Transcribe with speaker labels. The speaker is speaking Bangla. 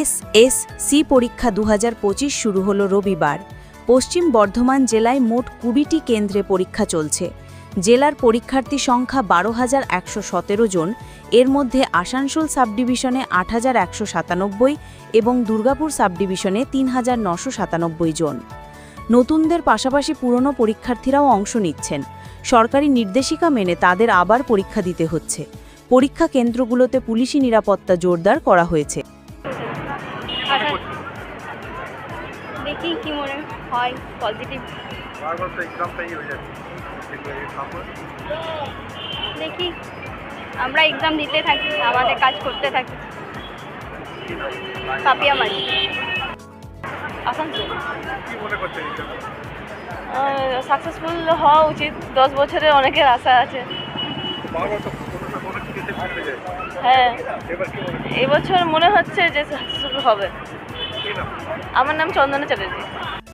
Speaker 1: এস এস সি পরীক্ষা দু হাজার পঁচিশ শুরু হল রবিবার। পশ্চিম বর্ধমান জেলায় মোট কুড়িটি কেন্দ্রে পরীক্ষা চলছে। জেলার পরীক্ষার্থী সংখ্যা বারো হাজার একশো সতেরো জন, এর মধ্যে আসানসোল সাবডিভিশনে আট হাজার একশো সাতানব্বই এবং দুর্গাপুর সাবডিভিশনে তিন হাজার নশো সাতানব্বই জন। নতুনদের পাশাপাশি পুরনো পরীক্ষার্থীরাও অংশ নিচ্ছেন। সরকারি নির্দেশিকা মেনে তাদের আবার পরীক্ষা দিতে হচ্ছে। পরীক্ষা কেন্দ্রগুলোতে পুলিশি নিরাপত্তা জোরদার করা হয়েছে।
Speaker 2: দেখি কি মনে হয় পজিটিভ
Speaker 3: বারবার তো এক্সামটাই হয়ে যাচ্ছে।
Speaker 2: দেখি আমরা এক্সাম দিতে থাকি আমাদের কাজ করতে থাকি। পাপিয়া মাঝি।
Speaker 4: আসানসোল।
Speaker 3: কি মনে
Speaker 4: সাকসেসফুল হওয়া উচিত। দশ বছরে অনেকের আশা আছে। হ্যাঁ। এবছর মনে হচ্ছে যে সাকসেসফুল হবে। আমার নাম চন্দনা চ্যাটার্জি।